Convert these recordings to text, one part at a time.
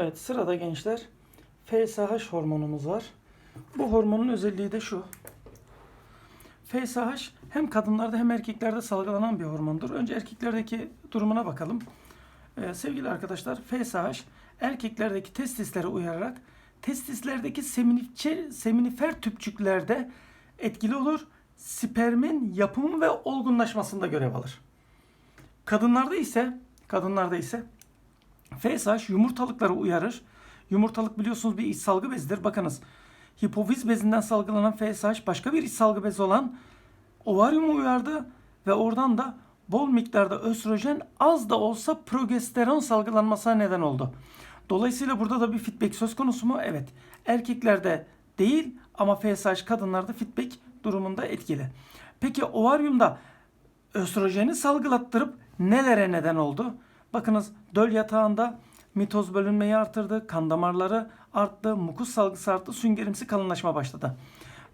Evet sırada gençler FSH hormonumuz var. Bu hormonun özelliği de şu. FSH hem kadınlarda hem erkeklerde salgılanan bir hormondur. Önce erkeklerdeki durumuna bakalım. Ee, sevgili arkadaşlar FSH erkeklerdeki testisleri uyararak testislerdeki seminifer tüpçüklerde etkili olur. Spermin yapımı ve olgunlaşmasında görev alır. Kadınlarda ise kadınlarda ise FSH yumurtalıkları uyarır. Yumurtalık biliyorsunuz bir iç salgı bezidir. Bakınız hipofiz bezinden salgılanan FSH başka bir iç salgı bezi olan ovaryumu uyardı ve oradan da bol miktarda östrojen az da olsa progesteron salgılanmasına neden oldu. Dolayısıyla burada da bir feedback söz konusu mu? Evet. Erkeklerde değil ama FSH kadınlarda feedback durumunda etkili. Peki ovaryumda östrojeni salgılattırıp nelere neden oldu? Bakınız döl yatağında mitoz bölünmeyi artırdı, kan damarları arttı, mukus salgısı arttı, süngerimsi kalınlaşma başladı.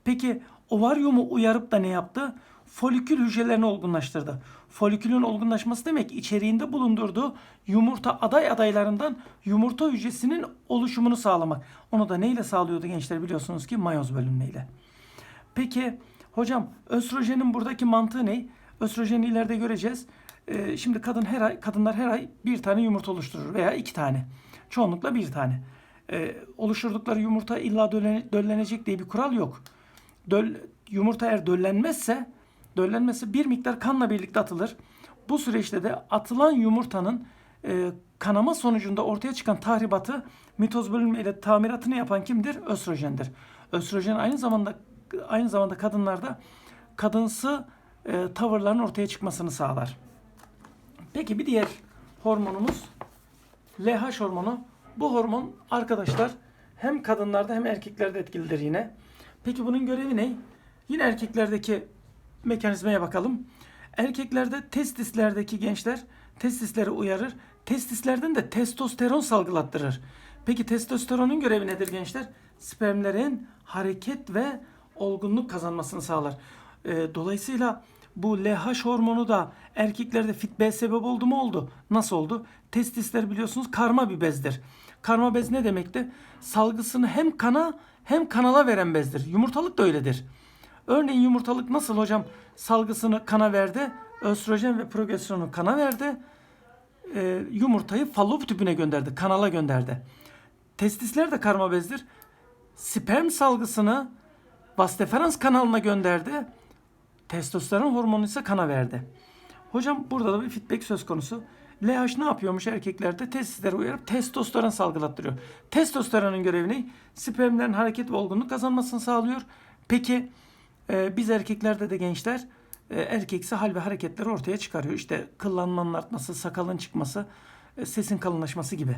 Peki ovaryumu uyarıp da ne yaptı? Folikül hücrelerini olgunlaştırdı. Folikülün olgunlaşması demek içeriğinde bulundurduğu yumurta aday adaylarından yumurta hücresinin oluşumunu sağlamak. Onu da neyle sağlıyordu gençler biliyorsunuz ki mayoz bölünmeyle. Peki hocam östrojenin buradaki mantığı ne? Östrojeni ileride göreceğiz. Ee, şimdi kadın her ay kadınlar her ay bir tane yumurta oluşturur veya iki tane. Çoğunlukla bir tane. Ee, oluşturdukları yumurta illa döllene- döllenecek diye bir kural yok. Döl, yumurta eğer döllenmezse döllenmezse bir miktar kanla birlikte atılır. Bu süreçte de atılan yumurtanın e, kanama sonucunda ortaya çıkan tahribatı mitoz bölünme ile tamiratını yapan kimdir? Östrojendir. Östrojen aynı zamanda aynı zamanda kadınlarda kadınsı e, tavırların ortaya çıkmasını sağlar. Peki bir diğer hormonumuz LH hormonu. Bu hormon arkadaşlar hem kadınlarda hem erkeklerde etkilidir yine. Peki bunun görevi ne? Yine erkeklerdeki mekanizmaya bakalım. Erkeklerde testislerdeki gençler testisleri uyarır. Testislerden de testosteron salgılattırır. Peki testosteronun görevi nedir gençler? Spermlerin hareket ve olgunluk kazanmasını sağlar. Ee, dolayısıyla bu LH hormonu da erkeklerde fitbeye sebep oldu mu oldu? Nasıl oldu? Testisler biliyorsunuz karma bir bezdir. Karma bez ne demekti? Salgısını hem kana hem kanala veren bezdir. Yumurtalık da öyledir. Örneğin yumurtalık nasıl hocam salgısını kana verdi? Östrojen ve progesteronu kana verdi. Ee, yumurtayı fallop tüpüne gönderdi, kanala gönderdi. Testisler de karma bezdir. Sperm salgısını vas deferans kanalına gönderdi. Testosteron hormonu ise kana verdi. Hocam burada da bir feedback söz konusu. LH ne yapıyormuş erkeklerde? Testisleri uyarıp testosteron salgılattırıyor. Testosteronun görevi ne? Spermlerin hareket ve olgunluk kazanmasını sağlıyor. Peki e, biz erkeklerde de gençler e, erkeksi hal ve hareketleri ortaya çıkarıyor. İşte kıllanmanın artması, sakalın çıkması, e, sesin kalınlaşması gibi.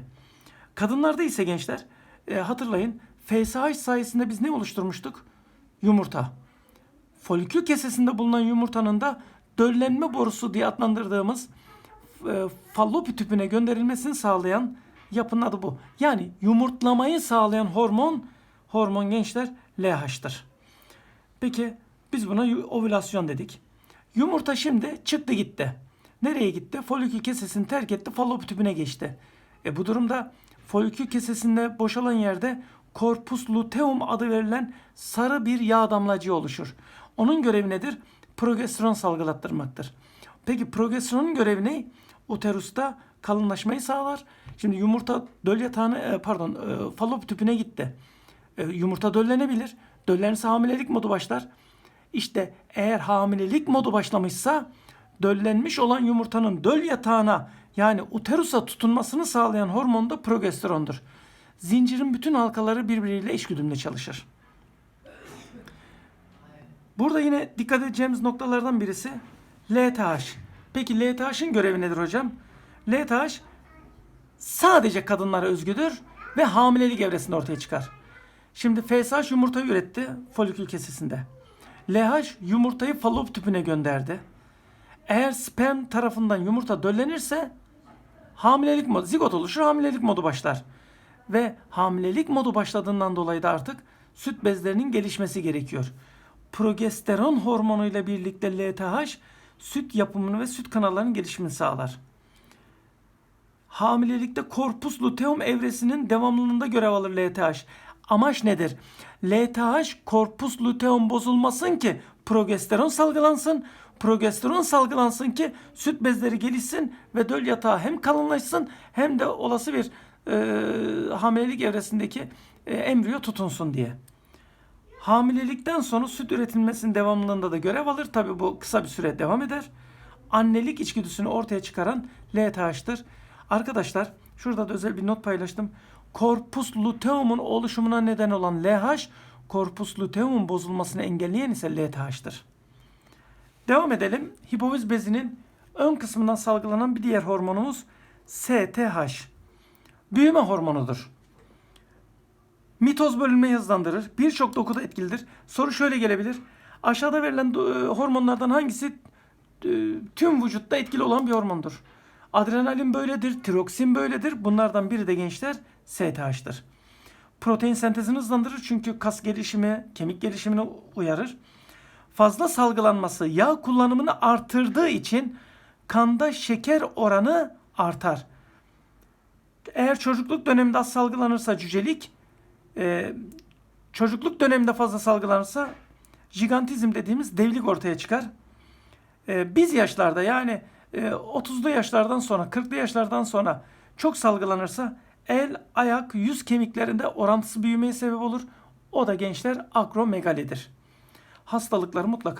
Kadınlarda ise gençler e, hatırlayın FSH sayesinde biz ne oluşturmuştuk? Yumurta. Folikül kesesinde bulunan yumurtanın da döllenme borusu diye adlandırdığımız e, fallopi tüpüne gönderilmesini sağlayan yapının adı bu. Yani yumurtlamayı sağlayan hormon hormon gençler LH'tır. Peki biz buna ovülasyon dedik. Yumurta şimdi çıktı gitti. Nereye gitti? Folikül kesesini terk etti, fallopi tüpüne geçti. E bu durumda folikül kesesinde boşalan yerde corpus luteum adı verilen sarı bir yağ damlacığı oluşur. Onun görevi nedir? Progesteron salgılattırmaktır. Peki progesteronun görevi ne? Uterusta kalınlaşmayı sağlar. Şimdi yumurta döl yatağına e, pardon e, fallop tüpüne gitti. E, yumurta döllenebilir. Döllenirse hamilelik modu başlar. İşte eğer hamilelik modu başlamışsa döllenmiş olan yumurtanın döl yatağına yani uterusa tutunmasını sağlayan hormon da progesterondur. Zincirin bütün halkaları birbiriyle eşgüdümle çalışır. Burada yine dikkat edeceğimiz noktalardan birisi LTH. Peki LTH'ın görevi nedir hocam? LTH sadece kadınlara özgüdür ve hamilelik evresinde ortaya çıkar. Şimdi FSH yumurtayı üretti folikül kesesinde. LH yumurtayı falop tüpüne gönderdi. Eğer sperm tarafından yumurta döllenirse hamilelik modu, zigot oluşur, hamilelik modu başlar. Ve hamilelik modu başladığından dolayı da artık süt bezlerinin gelişmesi gerekiyor. Progesteron hormonuyla birlikte LTH süt yapımını ve süt kanallarının gelişimini sağlar. hamilelikte korpus luteum evresinin devamlılığında görev alır LTH. Amaç nedir? LTH korpus luteum bozulmasın ki progesteron salgılansın. Progesteron salgılansın ki süt bezleri gelişsin ve döl yatağı hem kalınlaşsın hem de olası bir e, hamilelik evresindeki e, embriyo tutunsun diye. Hamilelikten sonra süt üretilmesinin devamlılığında da görev alır. Tabi bu kısa bir süre devam eder. Annelik içgüdüsünü ortaya çıkaran LTH'tır. Arkadaşlar şurada da özel bir not paylaştım. Korpus luteum'un oluşumuna neden olan LH, korpus luteum'un bozulmasını engelleyen ise LTH'tır. Devam edelim. Hipofiz bezinin ön kısmından salgılanan bir diğer hormonumuz STH. Büyüme hormonudur. Mitoz bölünmeyi hızlandırır. Birçok dokuda etkilidir. Soru şöyle gelebilir. Aşağıda verilen e, hormonlardan hangisi e, tüm vücutta etkili olan bir hormondur? Adrenalin böyledir, tiroksin böyledir. Bunlardan biri de gençler STH'tır. Protein sentezini hızlandırır çünkü kas gelişimi, kemik gelişimini uyarır. Fazla salgılanması yağ kullanımını artırdığı için kanda şeker oranı artar. Eğer çocukluk döneminde az salgılanırsa cücelik, e, çocukluk döneminde fazla salgılanırsa jigantizm dediğimiz devlik ortaya çıkar. E, biz yaşlarda yani e, 30'lu yaşlardan sonra 40'lı yaşlardan sonra çok salgılanırsa el, ayak, yüz kemiklerinde orantısız büyümeye sebep olur. O da gençler akromegalidir. Hastalıkları mutlaka